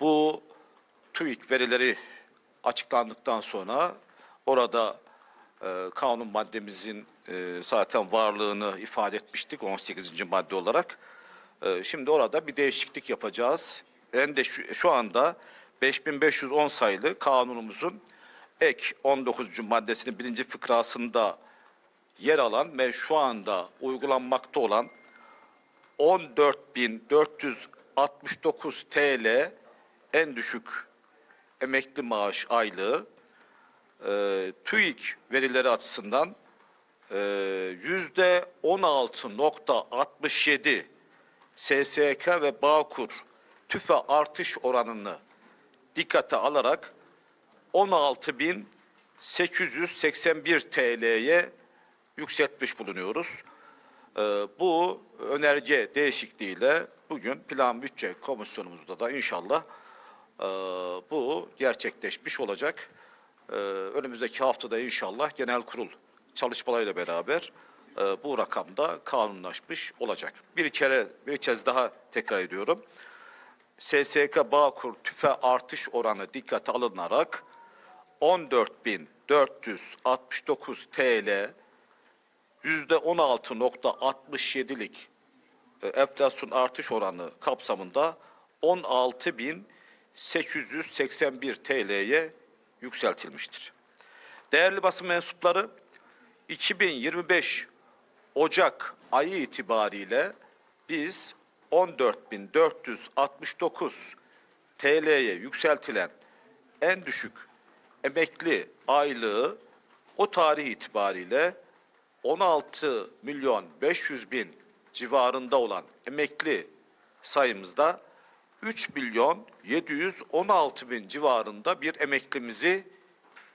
Bu TÜİK verileri açıklandıktan sonra orada e, kanun maddemizin e, zaten varlığını ifade etmiştik 18. madde olarak. E, şimdi orada bir değişiklik yapacağız. En de şu, şu anda 5510 sayılı kanunumuzun ek 19. maddesinin birinci fıkrasında yer alan ve şu anda uygulanmakta olan 14.469 TL en düşük emekli maaş aylığı e, TÜİK verileri açısından e, yüzde 16.67 SSK ve Bağkur tüfe artış oranını dikkate alarak 16.881 TL'ye yükseltmiş bulunuyoruz. Ee, bu önerge değişikliğiyle bugün Plan Bütçe Komisyonumuzda da inşallah e, bu gerçekleşmiş olacak. Ee, önümüzdeki haftada inşallah genel kurul çalışmalarıyla beraber e, bu rakamda kanunlaşmış olacak. Bir kere bir kez daha tekrar ediyorum. SSK Bağkur tüfe artış oranı dikkate alınarak 14.469 TL yüzde 16.67'lik e, enflasyon artış oranı kapsamında 16.881 TL'ye yükseltilmiştir. Değerli basın mensupları 2025 Ocak ayı itibariyle biz 14.469 TL'ye yükseltilen en düşük emekli aylığı o tarih itibariyle 16 milyon 500 bin civarında olan emekli sayımızda 3 milyon 716 bin civarında bir emeklimizi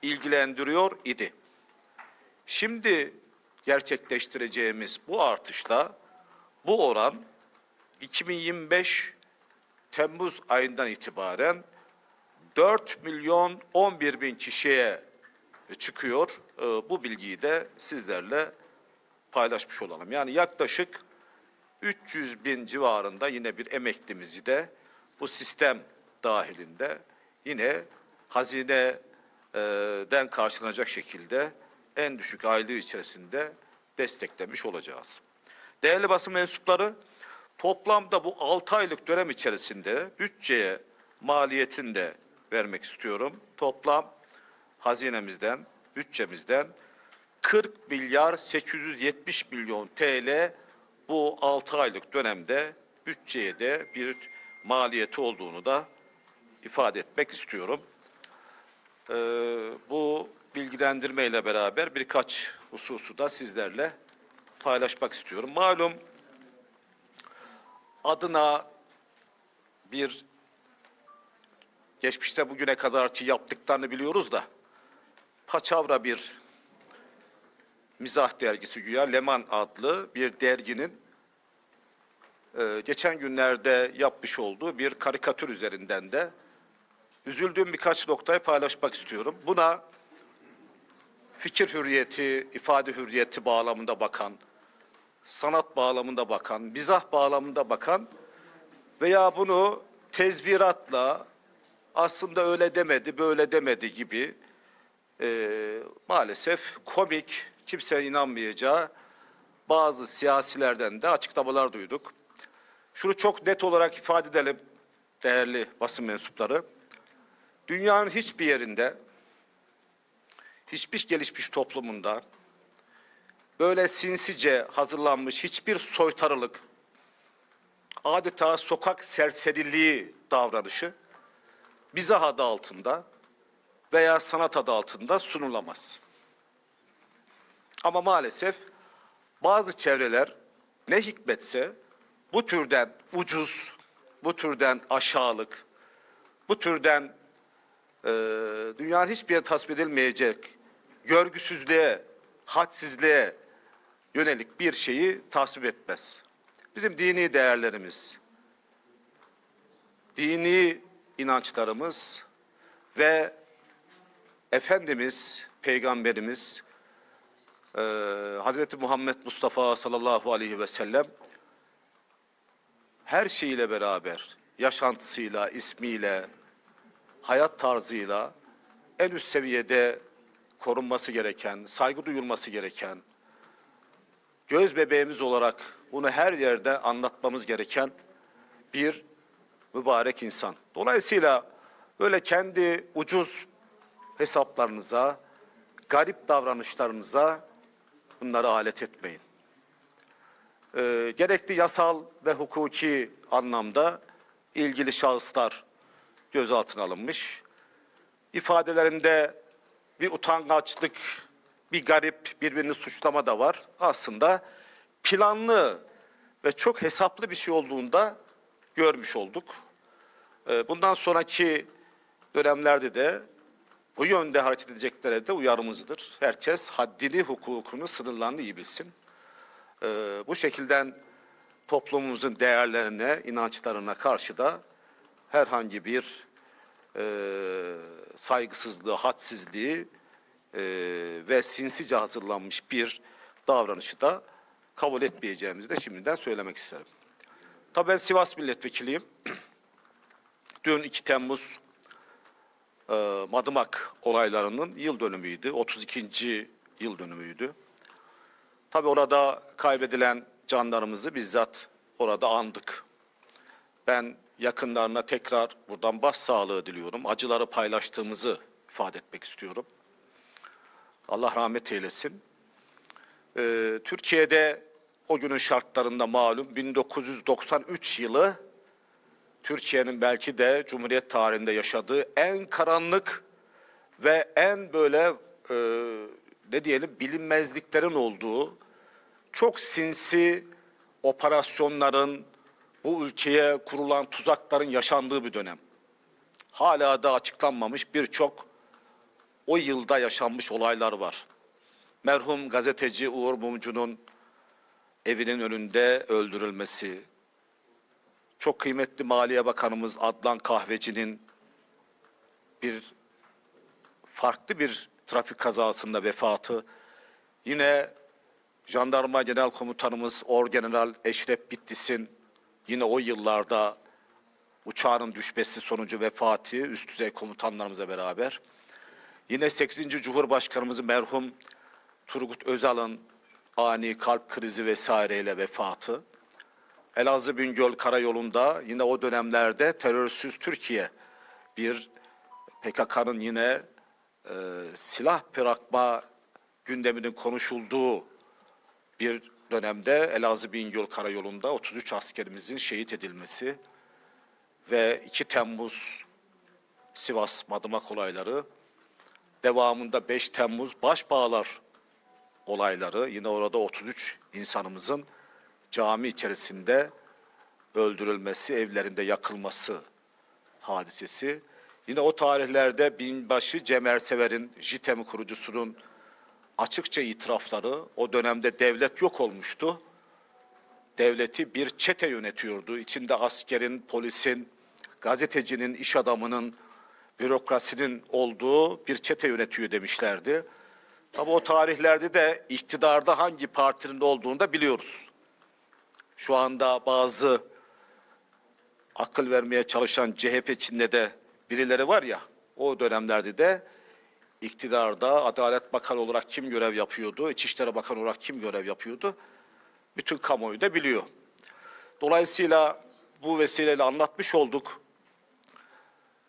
ilgilendiriyor idi. Şimdi gerçekleştireceğimiz bu artışla bu oran 2025 Temmuz ayından itibaren 4 milyon 11 bin kişiye çıkıyor. Ee, Bu bilgiyi de sizlerle paylaşmış olalım. Yani yaklaşık 300 bin civarında yine bir emeklimizi de bu sistem dahilinde yine hazineden karşılanacak şekilde en düşük aylığı içerisinde desteklemiş olacağız. Değerli basın mensupları, toplamda bu 6 aylık dönem içerisinde bütçeye maliyetini de vermek istiyorum. Toplam hazinemizden, bütçemizden 40 milyar 870 milyon TL bu 6 aylık dönemde bütçeye de bir maliyeti olduğunu da ifade etmek istiyorum. Ee, bu bilgilendirmeyle beraber birkaç hususu da sizlerle paylaşmak istiyorum. Malum adına bir geçmişte bugüne kadarki yaptıklarını biliyoruz da paçavra bir mizah dergisi güya Leman adlı bir derginin e, geçen günlerde yapmış olduğu bir karikatür üzerinden de üzüldüğüm birkaç noktayı paylaşmak istiyorum. Buna fikir hürriyeti, ifade hürriyeti bağlamında bakan, sanat bağlamında bakan, mizah bağlamında bakan veya bunu tezviratla aslında öyle demedi, böyle demedi gibi e, maalesef komik, kimse inanmayacağı bazı siyasilerden de açıklamalar duyduk. Şunu çok net olarak ifade edelim değerli basın mensupları. Dünyanın hiçbir yerinde, hiçbir gelişmiş toplumunda böyle sinsice hazırlanmış hiçbir soytarılık, adeta sokak serseriliği davranışı mizah adı altında veya sanat adı altında sunulamaz. Ama maalesef bazı çevreler ne hikmetse bu türden ucuz, bu türden aşağılık, bu türden e, dünyanın hiçbir yere tasvip edilmeyecek görgüsüzlüğe, hadsizliğe yönelik bir şeyi tasvip etmez. Bizim dini değerlerimiz, dini inançlarımız ve Efendimiz, Peygamberimiz, e, Hazreti Muhammed Mustafa sallallahu aleyhi ve sellem her şeyiyle beraber yaşantısıyla, ismiyle, hayat tarzıyla en üst seviyede korunması gereken, saygı duyulması gereken, göz bebeğimiz olarak bunu her yerde anlatmamız gereken bir mübarek insan. Dolayısıyla böyle kendi ucuz hesaplarınıza, garip davranışlarınıza bunları alet etmeyin. Ee, gerekli yasal ve hukuki anlamda ilgili şahıslar gözaltına alınmış. İfadelerinde bir utangaçlık, bir garip birbirini suçlama da var. Aslında planlı ve çok hesaplı bir şey olduğunda görmüş olduk. Ee, Bundan sonraki dönemlerde de bu yönde hareket edeceklere de uyarımızdır. Herkes haddini, hukukunu, sınırlarını iyi bilsin. Ee, Bu şekilden toplumumuzun değerlerine, inançlarına karşı da herhangi bir e, saygısızlığı, hadsizliği e, ve sinsice hazırlanmış bir davranışı da kabul etmeyeceğimizi de şimdiden söylemek isterim. Tabii ben Sivas milletvekiliyim. Dün 2 Temmuz e, Madımak olaylarının yıl dönümüydü. 32. yıl dönümüydü. Tabii orada kaybedilen canlarımızı bizzat orada andık. Ben yakınlarına tekrar buradan başsağlığı diliyorum. Acıları paylaştığımızı ifade etmek istiyorum. Allah rahmet eylesin. Ee, Türkiye'de o günün şartlarında malum 1993 yılı Türkiye'nin belki de Cumhuriyet tarihinde yaşadığı en karanlık ve en böyle e, ne diyelim bilinmezliklerin olduğu çok sinsi operasyonların bu ülkeye kurulan tuzakların yaşandığı bir dönem. Hala da açıklanmamış birçok o yılda yaşanmış olaylar var. Merhum gazeteci Uğur Mumcu'nun evinin önünde öldürülmesi, çok kıymetli Maliye Bakanımız Adnan Kahveci'nin bir farklı bir trafik kazasında vefatı, yine Jandarma Genel Komutanımız Orgeneral Eşref Bitlis'in yine o yıllarda uçağının düşmesi sonucu vefatı üst düzey komutanlarımızla beraber. Yine 8. Cumhurbaşkanımız merhum Turgut Özal'ın ani kalp krizi vesaireyle vefatı. Elazığ Bingöl Karayolu'nda yine o dönemlerde terörsüz Türkiye bir PKK'nın yine e, silah bırakma gündeminin konuşulduğu bir dönemde Elazığ Bingöl Karayolu'nda 33 askerimizin şehit edilmesi ve 2 Temmuz Sivas Madımak olayları, devamında 5 Temmuz Başbağlar olayları, yine orada 33 insanımızın cami içerisinde öldürülmesi, evlerinde yakılması hadisesi. Yine o tarihlerde binbaşı Cem Ersever'in, JITEM kurucusunun açıkça itirafları, o dönemde devlet yok olmuştu. Devleti bir çete yönetiyordu. İçinde askerin, polisin, gazetecinin, iş adamının, bürokrasinin olduğu bir çete yönetiyor demişlerdi. Tabi o tarihlerde de iktidarda hangi partinin olduğunu da biliyoruz. Şu anda bazı akıl vermeye çalışan CHP içinde de birileri var ya, o dönemlerde de iktidarda Adalet Bakanı olarak kim görev yapıyordu, İçişleri Bakanı olarak kim görev yapıyordu, bütün kamuoyu da biliyor. Dolayısıyla bu vesileyle anlatmış olduk.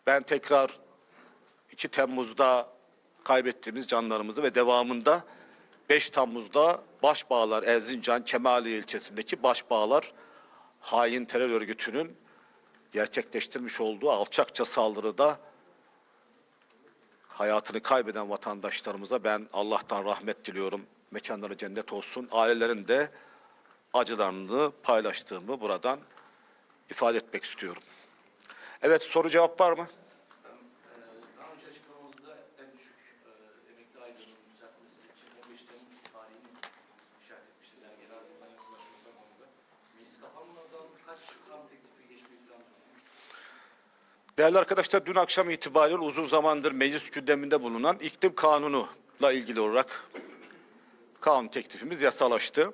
Ben tekrar 2 Temmuz'da kaybettiğimiz canlarımızı ve devamında 5 Temmuz'da Başbağlar Erzincan Kemaliye ilçesindeki Başbağlar hain terör örgütünün gerçekleştirmiş olduğu alçakça saldırıda hayatını kaybeden vatandaşlarımıza ben Allah'tan rahmet diliyorum. Mekanları cennet olsun. Ailelerin de acılarını paylaştığımı buradan ifade etmek istiyorum. Evet soru cevap var mı? Değerli arkadaşlar dün akşam itibariyle uzun zamandır meclis gündeminde bulunan iklim kanunuyla ilgili olarak kanun teklifimiz yasalaştı.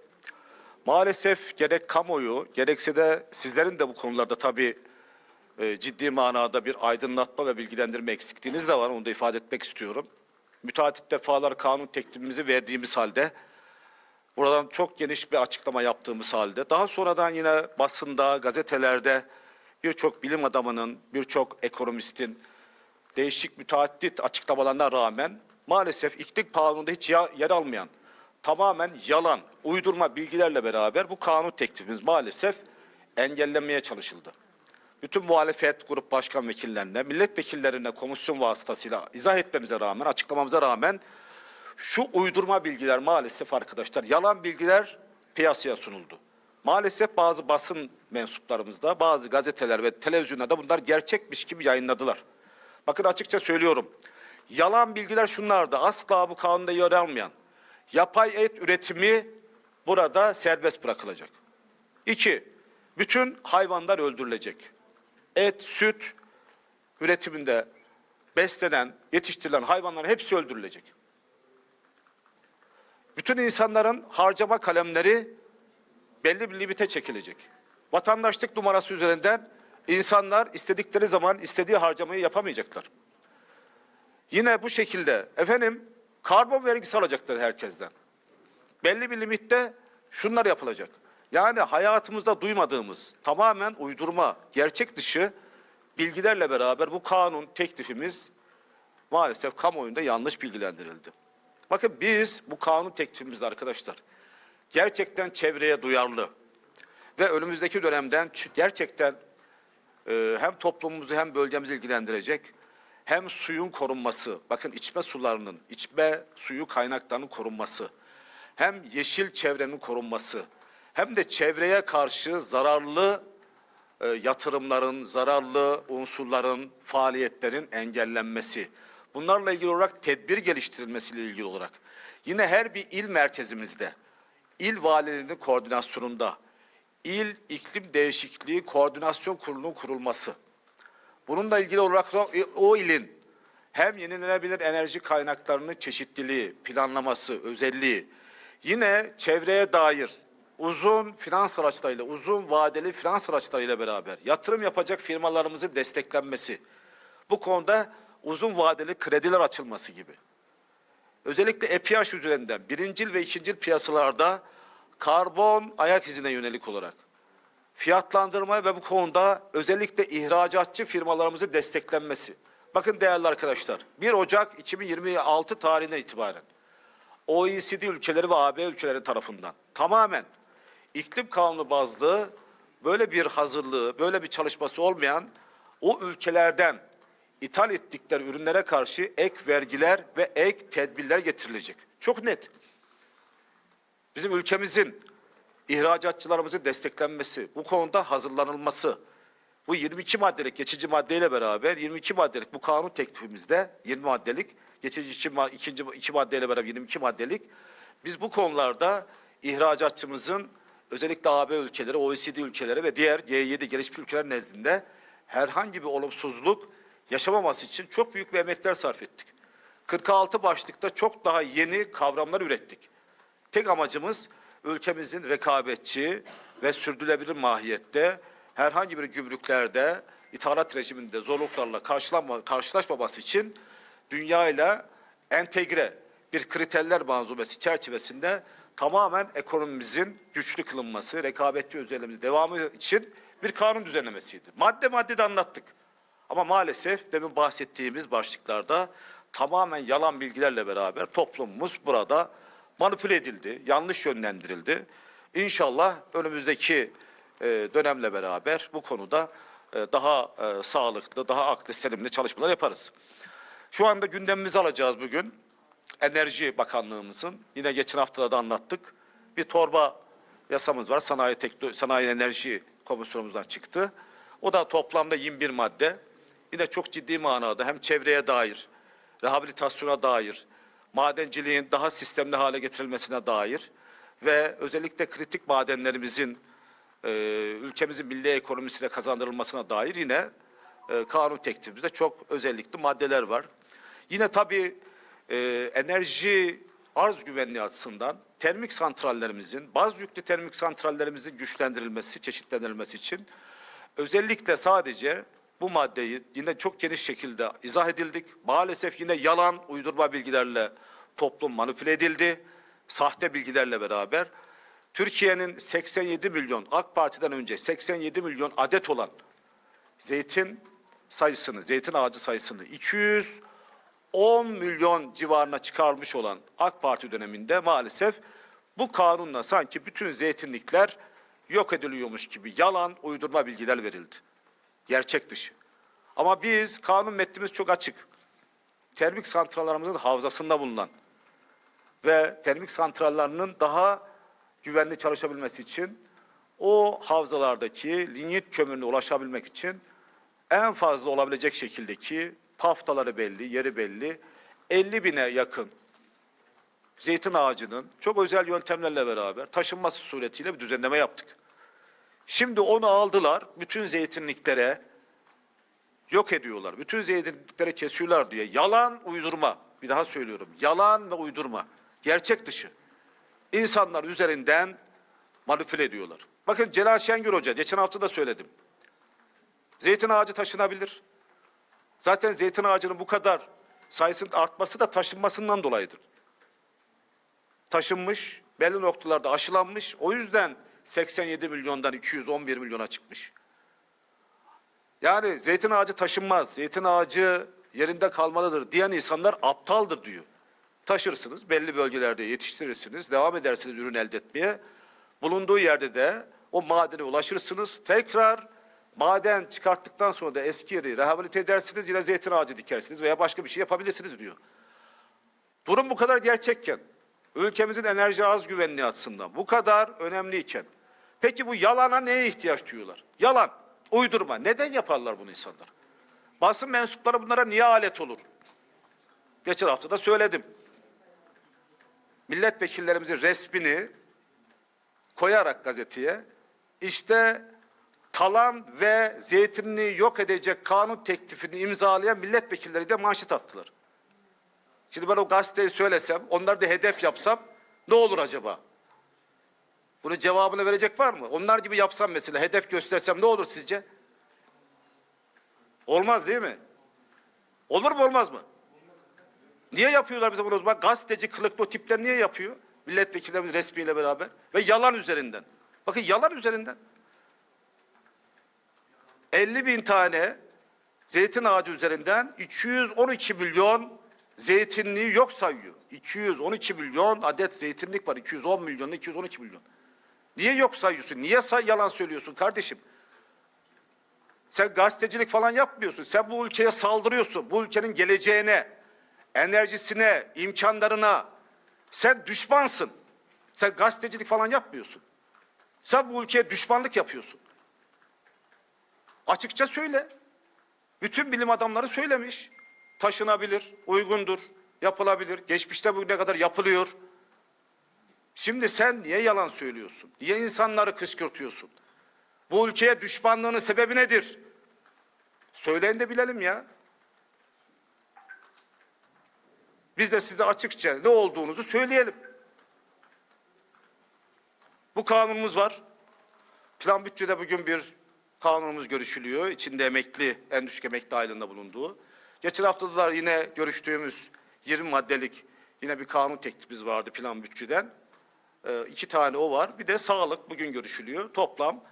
Maalesef gerek kamuoyu gerekse de sizlerin de bu konularda tabii e, ciddi manada bir aydınlatma ve bilgilendirme eksikliğiniz de var. Onu da ifade etmek istiyorum. Müteahhit defalar kanun teklifimizi verdiğimiz halde buradan çok geniş bir açıklama yaptığımız halde daha sonradan yine basında, gazetelerde birçok bilim adamının, birçok ekonomistin değişik müteaddit açıklamalarına rağmen maalesef iklim kanununda hiç yer almayan tamamen yalan, uydurma bilgilerle beraber bu kanun teklifimiz maalesef engellenmeye çalışıldı. Bütün muhalefet grup başkan vekillerine, milletvekillerine komisyon vasıtasıyla izah etmemize rağmen, açıklamamıza rağmen şu uydurma bilgiler maalesef arkadaşlar, yalan bilgiler piyasaya sunuldu. Maalesef bazı basın mensuplarımızda, bazı gazeteler ve televizyonlarda bunlar gerçekmiş gibi yayınladılar. Bakın açıkça söylüyorum. Yalan bilgiler şunlardı. Asla bu kanunda yer almayan yapay et üretimi burada serbest bırakılacak. İki, bütün hayvanlar öldürülecek. Et, süt üretiminde beslenen, yetiştirilen hayvanların hepsi öldürülecek. Bütün insanların harcama kalemleri belli bir limite çekilecek. Vatandaşlık numarası üzerinden insanlar istedikleri zaman istediği harcamayı yapamayacaklar. Yine bu şekilde efendim karbon vergisi alacaklar herkesten. Belli bir limitte şunlar yapılacak. Yani hayatımızda duymadığımız tamamen uydurma, gerçek dışı bilgilerle beraber bu kanun teklifimiz maalesef kamuoyunda yanlış bilgilendirildi. Bakın biz bu kanun teklifimizde arkadaşlar gerçekten çevreye duyarlı ve önümüzdeki dönemden gerçekten e, hem toplumumuzu hem bölgemizi ilgilendirecek hem suyun korunması, bakın içme sularının, içme suyu kaynaklarının korunması, hem yeşil çevrenin korunması, hem de çevreye karşı zararlı e, yatırımların, zararlı unsurların, faaliyetlerin engellenmesi. Bunlarla ilgili olarak tedbir geliştirilmesiyle ilgili olarak yine her bir il merkezimizde, il valilerinin koordinasyonunda, il iklim değişikliği koordinasyon kurulunun kurulması. Bununla ilgili olarak o ilin hem yenilenebilir enerji kaynaklarının çeşitliliği, planlaması, özelliği, yine çevreye dair uzun finans araçlarıyla, uzun vadeli finans araçlarıyla beraber yatırım yapacak firmalarımızın desteklenmesi, bu konuda uzun vadeli krediler açılması gibi. Özellikle EPH üzerinden birincil ve ikincil piyasalarda karbon ayak izine yönelik olarak fiyatlandırma ve bu konuda özellikle ihracatçı firmalarımızı desteklenmesi. Bakın değerli arkadaşlar 1 Ocak 2026 tarihinden itibaren OECD ülkeleri ve AB ülkeleri tarafından tamamen iklim kanunu bazlı böyle bir hazırlığı, böyle bir çalışması olmayan o ülkelerden ithal ettikleri ürünlere karşı ek vergiler ve ek tedbirler getirilecek. Çok net. Bizim ülkemizin ihracatçılarımızın desteklenmesi, bu konuda hazırlanılması, bu 22 maddelik geçici maddeyle beraber 22 maddelik bu kanun teklifimizde 20 maddelik geçici iki, ikinci iki maddeyle beraber 22 maddelik biz bu konularda ihracatçımızın özellikle AB ülkeleri, OECD ülkeleri ve diğer G7 gelişmiş ülkeler nezdinde herhangi bir olumsuzluk yaşamaması için çok büyük bir emekler sarf ettik. 46 başlıkta çok daha yeni kavramlar ürettik. Tek amacımız ülkemizin rekabetçi ve sürdürülebilir mahiyette herhangi bir gümrüklerde ithalat rejiminde zorluklarla karşılanma, karşılaşmaması için dünya ile entegre bir kriterler manzumesi çerçevesinde tamamen ekonomimizin güçlü kılınması, rekabetçi özelliğimiz devamı için bir kanun düzenlemesiydi. Madde madde de anlattık. Ama maalesef demin bahsettiğimiz başlıklarda tamamen yalan bilgilerle beraber toplumumuz burada manipüle edildi, yanlış yönlendirildi. İnşallah önümüzdeki e, dönemle beraber bu konuda e, daha e, sağlıklı, daha aklı selimli çalışmalar yaparız. Şu anda gündemimizi alacağız bugün. Enerji Bakanlığımızın, yine geçen haftalarda anlattık, bir torba yasamız var. Sanayi, Tekno Sanayi Enerji Komisyonumuzdan çıktı. O da toplamda 21 madde. Yine çok ciddi manada hem çevreye dair, rehabilitasyona dair, madenciliğin daha sistemli hale getirilmesine dair ve özellikle kritik madenlerimizin e, ülkemizin milli ekonomisine kazandırılmasına dair yine e, kanun teklifimizde çok özellikli maddeler var. Yine tabii e, enerji arz güvenliği açısından termik santrallerimizin, baz yüklü termik santrallerimizin güçlendirilmesi, çeşitlendirilmesi için özellikle sadece bu maddeyi yine çok geniş şekilde izah edildik. Maalesef yine yalan, uydurma bilgilerle toplum manipüle edildi. Sahte bilgilerle beraber. Türkiye'nin 87 milyon, AK Parti'den önce 87 milyon adet olan zeytin sayısını, zeytin ağacı sayısını 210 milyon civarına çıkarmış olan AK Parti döneminde maalesef bu kanunla sanki bütün zeytinlikler yok ediliyormuş gibi yalan, uydurma bilgiler verildi. Gerçek dışı. Ama biz kanun metnimiz çok açık. Termik santrallerimizin havzasında bulunan ve termik santrallerinin daha güvenli çalışabilmesi için o havzalardaki linyit kömürüne ulaşabilmek için en fazla olabilecek şekildeki paftaları belli, yeri belli 50 bine yakın zeytin ağacının çok özel yöntemlerle beraber taşınması suretiyle bir düzenleme yaptık. Şimdi onu aldılar, bütün zeytinliklere yok ediyorlar. Bütün zeytinliklere kesiyorlar diye. Yalan, uydurma. Bir daha söylüyorum. Yalan ve uydurma. Gerçek dışı. İnsanlar üzerinden manipüle ediyorlar. Bakın Celal Şengör Hoca, geçen hafta da söyledim. Zeytin ağacı taşınabilir. Zaten zeytin ağacının bu kadar sayısının artması da taşınmasından dolayıdır. Taşınmış, belli noktalarda aşılanmış. O yüzden 87 milyondan 211 milyona çıkmış. Yani zeytin ağacı taşınmaz, zeytin ağacı yerinde kalmalıdır diyen insanlar aptaldır diyor. Taşırsınız, belli bölgelerde yetiştirirsiniz, devam edersiniz ürün elde etmeye. Bulunduğu yerde de o madene ulaşırsınız. Tekrar maden çıkarttıktan sonra da eski yeri rehabilite edersiniz, yine zeytin ağacı dikersiniz veya başka bir şey yapabilirsiniz diyor. Durum bu kadar gerçekken, ülkemizin enerji az güvenliği açısından bu kadar önemliyken, peki bu yalana neye ihtiyaç duyuyorlar? Yalan, uydurma. Neden yaparlar bunu insanlar? Basın mensupları bunlara niye alet olur? Geçen hafta da söyledim. Milletvekillerimizin resmini koyarak gazeteye işte talan ve zeytinliği yok edecek kanun teklifini imzalayan milletvekilleri de manşet attılar. Şimdi ben o gazeteyi söylesem, onları da hedef yapsam ne olur acaba? Bunun cevabını verecek var mı? Onlar gibi yapsam mesela, hedef göstersem ne olur sizce? Olmaz değil mi? Olur mu olmaz mı? Niye yapıyorlar bize bunu zaman? Gazeteci kılıklı o tipler niye yapıyor? Milletvekillerimiz resmiyle beraber. Ve yalan üzerinden. Bakın yalan üzerinden. 50 bin tane zeytin ağacı üzerinden 212 milyon zeytinliği yok sayıyor. 212 milyon adet zeytinlik var. 210 milyon, 212 milyon. Niye yok sayıyorsun? Niye say yalan söylüyorsun kardeşim? Sen gazetecilik falan yapmıyorsun. Sen bu ülkeye saldırıyorsun. Bu ülkenin geleceğine, enerjisine, imkanlarına. Sen düşmansın. Sen gazetecilik falan yapmıyorsun. Sen bu ülkeye düşmanlık yapıyorsun. Açıkça söyle. Bütün bilim adamları söylemiş. Taşınabilir, uygundur, yapılabilir. Geçmişte bugüne kadar yapılıyor. Şimdi sen niye yalan söylüyorsun? Niye insanları kışkırtıyorsun? Bu ülkeye düşmanlığının sebebi nedir? Söyleyin de bilelim ya. Biz de size açıkça ne olduğunuzu söyleyelim. Bu kanunumuz var. Plan bütçede bugün bir kanunumuz görüşülüyor. İçinde emekli, en düşük emekli aylığında bulunduğu. Geçen haftalar yine görüştüğümüz 20 maddelik yine bir kanun teklifimiz vardı plan bütçeden. Ee, iki tane o var. Bir de sağlık bugün görüşülüyor. Toplam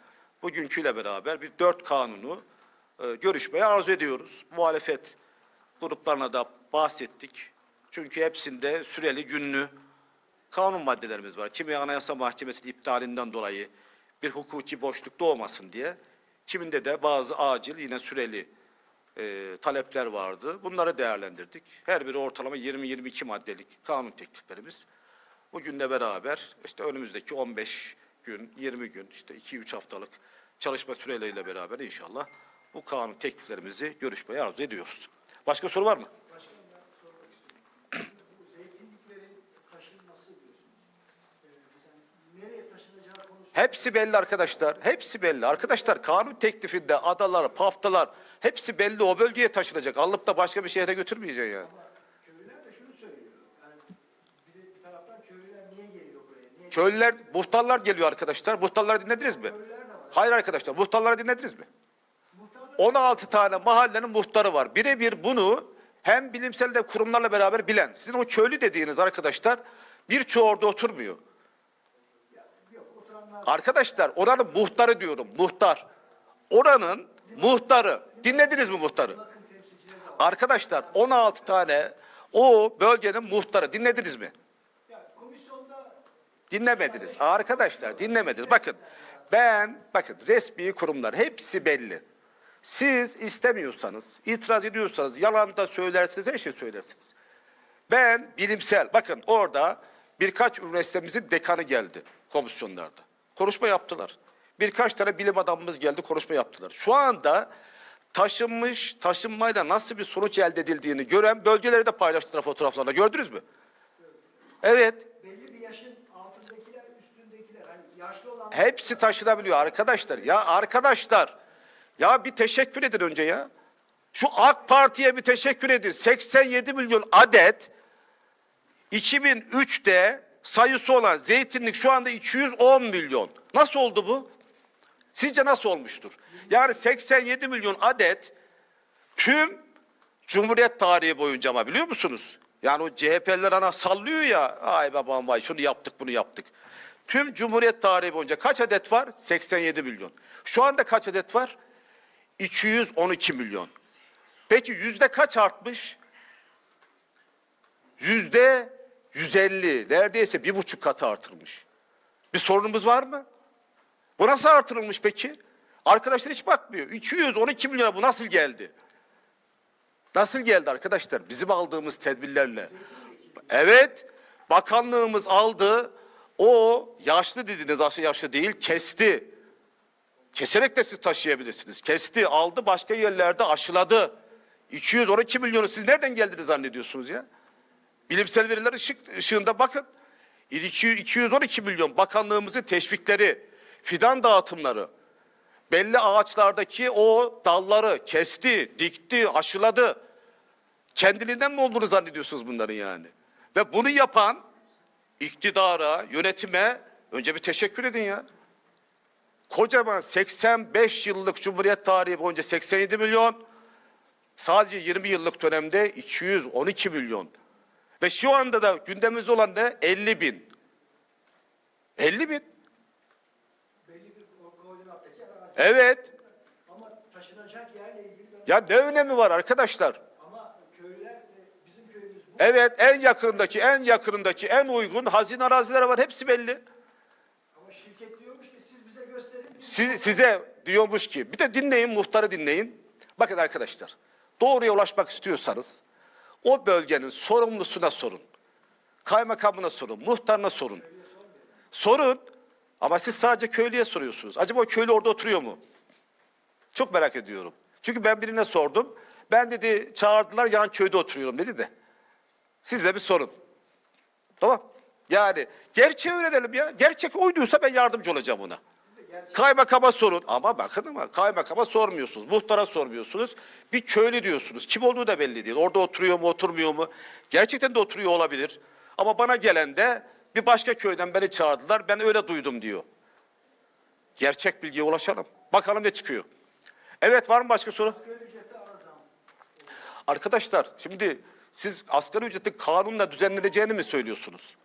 bugünküyle beraber bir dört kanunu e, görüşmeye arzu ediyoruz. Muhalefet gruplarına da bahsettik. Çünkü hepsinde süreli günlü kanun maddelerimiz var. Kimi Anayasa Mahkemesi'nin iptalinden dolayı bir hukuki boşluk doğmasın diye. Kiminde de bazı acil yine süreli e, talepler vardı. Bunları değerlendirdik. Her biri ortalama 20-22 maddelik kanun tekliflerimiz. Bugünle beraber işte önümüzdeki 15 gün, 20 gün, işte 2-3 haftalık çalışma süreleriyle beraber inşallah bu kanun tekliflerimizi görüşmeye arzu ediyoruz. Başka soru var mı? Başkanım ben sormak istiyorum. Bu zeytinliklerin taşınması diyorsunuz. Ee, mesela nereye taşınacağı konusu Hepsi belli arkadaşlar. Hepsi belli. Arkadaşlar kanun teklifinde adalar, paftalar hepsi belli. O bölgeye taşınacak. Alıp da başka bir şehre götürmeyeceksin yani. köylüler de şunu söylüyor. Yani bir, bir taraftan köylüler niye geliyor buraya? Niye Köylüler, muhtarlar geliyor arkadaşlar. Muhtarları dinlediniz mi? Hayır arkadaşlar. Muhtarları dinlediniz mi? Muhtarlar 16 tane mahallenin muhtarı var. Birebir bunu hem bilimsel de kurumlarla beraber bilen. Sizin o köylü dediğiniz arkadaşlar birçoğu orada oturmuyor. Arkadaşlar oranın muhtarı diyorum. Muhtar. Oranın muhtarı. Dinlediniz mi muhtarı? Arkadaşlar 16 tane o bölgenin muhtarı. Dinlediniz mi? Dinlemediniz. Arkadaşlar dinlemediniz. Bakın ben bakın resmi kurumlar hepsi belli. Siz istemiyorsanız, itiraz ediyorsanız, yalan da söylersiniz, her şey söylersiniz. Ben bilimsel, bakın orada birkaç üniversitemizin dekanı geldi komisyonlarda. Konuşma yaptılar. Birkaç tane bilim adamımız geldi, konuşma yaptılar. Şu anda taşınmış, taşınmayla nasıl bir sonuç elde edildiğini gören bölgeleri de paylaştılar fotoğraflarla. Gördünüz mü? Evet, belli bir yaşın altındakiler, üstündekiler, hani yaşlı olan Hepsi taşınabiliyor arkadaşlar. Ya arkadaşlar, ya bir teşekkür edin önce ya. Şu AK Parti'ye bir teşekkür edin. 87 milyon adet 2003'te sayısı olan zeytinlik şu anda 210 milyon. Nasıl oldu bu? Sizce nasıl olmuştur? Yani 87 milyon adet tüm Cumhuriyet tarihi boyunca ama biliyor musunuz? Yani o CHP'liler ana sallıyor ya. Ay babam vay şunu yaptık bunu yaptık. Tüm Cumhuriyet tarihi boyunca kaç adet var? 87 milyon. Şu anda kaç adet var? 212 milyon. Peki yüzde kaç artmış? Yüzde 150. Neredeyse bir buçuk katı artırmış. Bir sorunumuz var mı? Bu nasıl artırılmış peki? Arkadaşlar hiç bakmıyor. 212 milyona bu nasıl geldi? Nasıl geldi arkadaşlar? Bizim aldığımız tedbirlerle. Evet, bakanlığımız aldı. O yaşlı dediniz aslında yaşlı değil, kesti. Keserek de siz taşıyabilirsiniz. Kesti, aldı, başka yerlerde aşıladı. 212 milyonu siz nereden geldiğini zannediyorsunuz ya? Bilimsel veriler ışık, ışığında bakın. 212 milyon bakanlığımızın teşvikleri, fidan dağıtımları, belli ağaçlardaki o dalları kesti, dikti, aşıladı. Kendiliğinden mi olduğunu zannediyorsunuz bunların yani? Ve bunu yapan iktidara, yönetime önce bir teşekkür edin ya. Kocaman 85 yıllık Cumhuriyet tarihi boyunca 87 milyon, sadece 20 yıllık dönemde 212 milyon. Ve şu anda da gündemimizde olan ne? 50 bin. 50 bin. Evet. Ama taşınacak yerle ilgili Ya ne önemi var arkadaşlar? ama e, bizim köyümüz bu. Evet en yakındaki, en yakınındaki, en uygun hazine arazileri var. Hepsi belli. Ama şirket diyormuş ki siz bize gösterin. Siz, size diyormuş ki, bir de dinleyin, muhtarı dinleyin. Bakın arkadaşlar, doğruya ulaşmak istiyorsanız o bölgenin sorumlusuna sorun. Kaymakamına sorun, muhtarına sorun. Sorun ama siz sadece köylüye soruyorsunuz. Acaba o köylü orada oturuyor mu? Çok merak ediyorum. Çünkü ben birine sordum. Ben dedi çağırdılar yan köyde oturuyorum dedi de. Siz de bir sorun. Tamam. Yani gerçeği öğrenelim ya. Gerçek oyduysa ben yardımcı olacağım ona. Kaymakama sorun. Ama bakın ama kaymakama sormuyorsunuz. Muhtara sormuyorsunuz. Bir köylü diyorsunuz. Kim olduğu da belli değil. Orada oturuyor mu oturmuyor mu? Gerçekten de oturuyor olabilir. Ama bana gelen de bir başka köyden beni çağırdılar. Ben öyle duydum diyor. Gerçek bilgiye ulaşalım. Bakalım ne çıkıyor. Evet var mı başka soru? Arkadaşlar şimdi siz asgari ücretin kanunla düzenleneceğini mi söylüyorsunuz?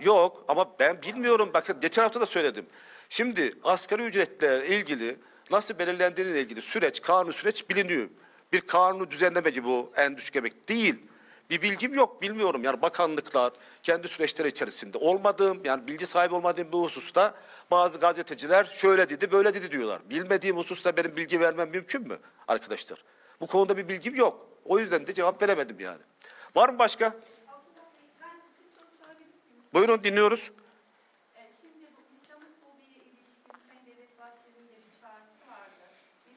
Yok ama ben bilmiyorum. Bakın geçen hafta da söyledim. Şimdi asgari ücretle ilgili nasıl belirlendiğiyle ilgili süreç, kanun süreç biliniyor. Bir kanunu düzenleme gibi bu en düşük emek değil. Bir bilgim yok, bilmiyorum. Yani bakanlıklar kendi süreçleri içerisinde olmadığım, yani bilgi sahibi olmadığım bu hususta bazı gazeteciler şöyle dedi, böyle dedi diyorlar. Bilmediğim hususta benim bilgi vermem mümkün mü arkadaşlar? Bu konuda bir bilgim yok. O yüzden de cevap veremedim yani. Var mı başka? Buyurun dinliyoruz. Ee, Şimdi bu İslamofobiye ilişkin Sayın Devlet Bahçeli'nin de bir çağrısı vardı. Biz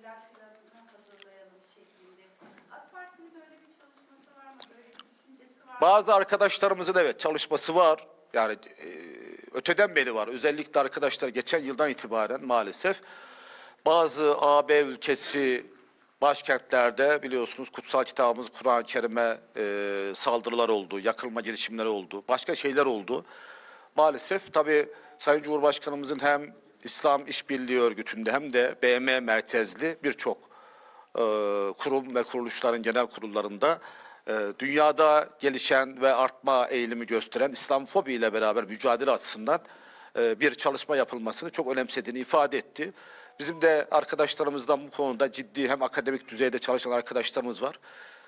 hukuki evlat planını hazırlayalım şeklinde. AK Parti'nin böyle bir çalışması var mı? Böyle bir düşüncesi var mı? Bazı arkadaşlarımızın evet çalışması var. Yani e, öteden beri var. Özellikle arkadaşlar geçen yıldan itibaren maalesef bazı AB ülkesi başkentlerde biliyorsunuz kutsal kitabımız Kur'an-ı Kerim'e e, saldırılar oldu, yakılma girişimleri oldu, başka şeyler oldu. Maalesef tabii Sayın Cumhurbaşkanımızın hem İslam İşbirliği Örgütü'nde hem de BM merkezli birçok e, kurum ve kuruluşların genel kurullarında e, dünyada gelişen ve artma eğilimi gösteren İslamofobi ile beraber mücadele açısından e, bir çalışma yapılmasını çok önemsediğini ifade etti. Bizim de arkadaşlarımızdan bu konuda ciddi hem akademik düzeyde çalışan arkadaşlarımız var.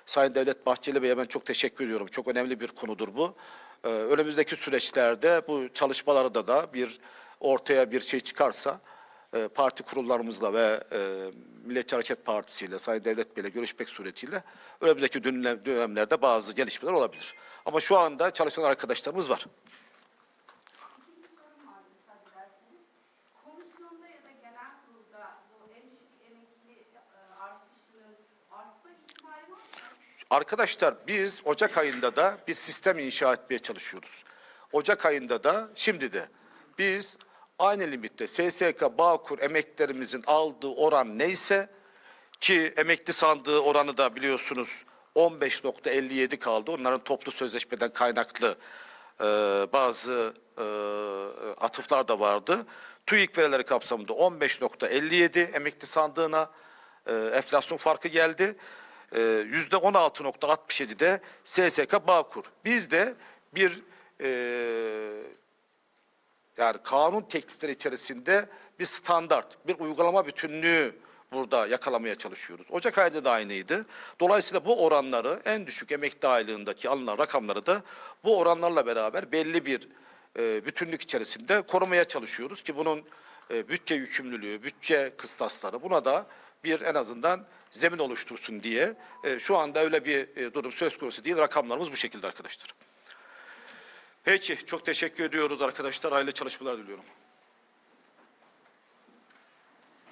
Sayın Devlet Bahçeli Bey'e ben çok teşekkür ediyorum. Çok önemli bir konudur bu. Ee, önümüzdeki süreçlerde bu çalışmalarda da bir ortaya bir şey çıkarsa e, parti kurullarımızla ve e, Milliyetçi Hareket Partisi ile Sayın Devlet Bey'le görüşmek suretiyle önümüzdeki dönem- dönemlerde bazı gelişmeler olabilir. Ama şu anda çalışan arkadaşlarımız var. Arkadaşlar biz Ocak ayında da bir sistem inşa etmeye çalışıyoruz. Ocak ayında da şimdi de biz aynı limitte SSK Bağkur emeklerimizin aldığı oran neyse ki emekli sandığı oranı da biliyorsunuz 15.57 kaldı. Onların toplu sözleşmeden kaynaklı e, bazı e, atıflar da vardı. TÜİK verileri kapsamında 15.57 emekli sandığına e, enflasyon farkı geldi. E, Yüzde 16.67'de SSK Bağkur. Biz de bir e, yani kanun teklifleri içerisinde bir standart, bir uygulama bütünlüğü burada yakalamaya çalışıyoruz. Ocak ayında da aynıydı. Dolayısıyla bu oranları en düşük emekli aylığındaki alınan rakamları da bu oranlarla beraber belli bir e, bütünlük içerisinde korumaya çalışıyoruz ki bunun e, bütçe yükümlülüğü, bütçe kıstasları buna da bir en azından zemin oluştursun diye e, şu anda öyle bir e, durum söz konusu değil. Rakamlarımız bu şekilde arkadaşlar. Peki, çok teşekkür ediyoruz arkadaşlar. Hayırlı çalışmalar diliyorum.